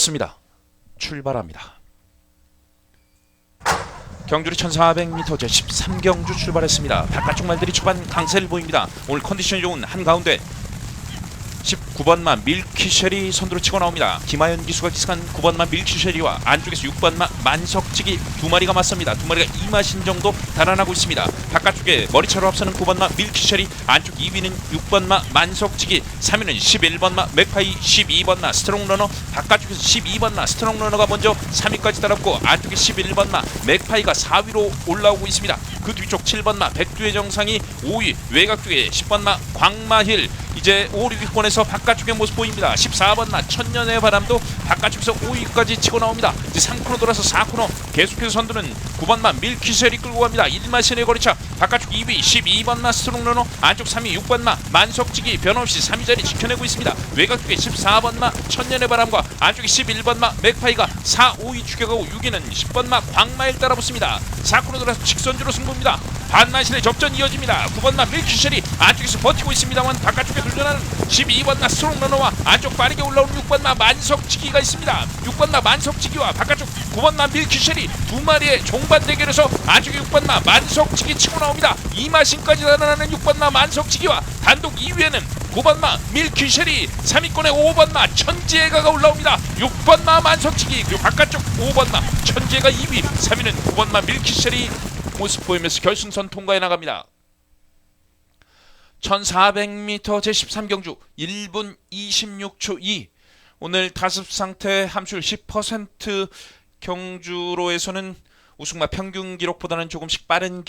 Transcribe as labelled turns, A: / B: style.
A: 습니다 출발합니다. 경주리 1400m 제 13경주 출발했습니다. 바깥쪽 말들이 초반 강세를 보입니다. 오늘 컨디션이 좋은 한가운데 19번마 밀키쉘이 선두로 치고 나옵니다. 김하연 기수가 기승한 9번마 밀키쉘이와 안쪽에서 6번마 만석지기 두 마리가 맞섭니다. 두 마리가 2마신 정도 달아나고 있습니다. 바깥쪽에 머리차로 앞서는 9번마 밀키쉘이 안쪽 2위는 6번마 만석지기 3위는 11번마 맥파이 12번마 스트롱러너 바깥쪽에서 12번마 스트롱러너가 먼저 3위까지 따랐고 안쪽에 11번마 맥파이가 4위로 올라오고 있습니다. 그 뒤쪽 7번마 백두의 정상이 5위 외곽 쪽에 10번마 광마힐 이제 5, 6위권에서 바깥쪽의 모습 보입니다. 14번마 천년의 바람도 바깥쪽에서 5위까지 치고 나옵니다. 이제 3코너 돌아서 4코너 계속해서 선두는 9번마 밀키셀이 끌고 갑니다. 1마신의 거리차 바깥 쪽 2위 12번 마 스트롱 러너 안쪽 3위 6번 마 만석지기 변함없이 3위 자리 지켜내고 있습니다. 외곽 쪽에 14번 마 천년의 바람과 안쪽에 11번 마 맥파이가 4, 5위 추격하고 6위는 10번 마 광마일 따라붙습니다. 4코너 돌아서 직선주로 승부입니다. 반만신의 접전 이어집니다. 9번 마 밀키셀이 안쪽에서 버티고 있습니다만 바깥쪽에 돌전하는 12번 마 스트롱 러너와 안쪽 빠르게 올라오는 6번 마 만석지기가 있습니다. 6번 마 만석지기와 바깥쪽 9번 마 밀키셀이 두 마리의 종반 대결에서 안쪽에 6번 마 만석지기 치고 나옵니다. 이마신까지 달아나는 6번마 만석지기와 단독 2위에는 9번마 밀키셀이 3위권에 5번마 천지혜가가 올라옵니다. 6번마 만석지기 그리고 바깥쪽 5번마 천지혜가 2위 3위는 9번마 밀키셀이 모습 보이면서 결승선 통과해 나갑니다. 1400m 제13경주 1분 26초 2 오늘 타습 상태 함수율 10% 경주로에서는 우승마 평균 기록보다는 조금씩 빠른 기록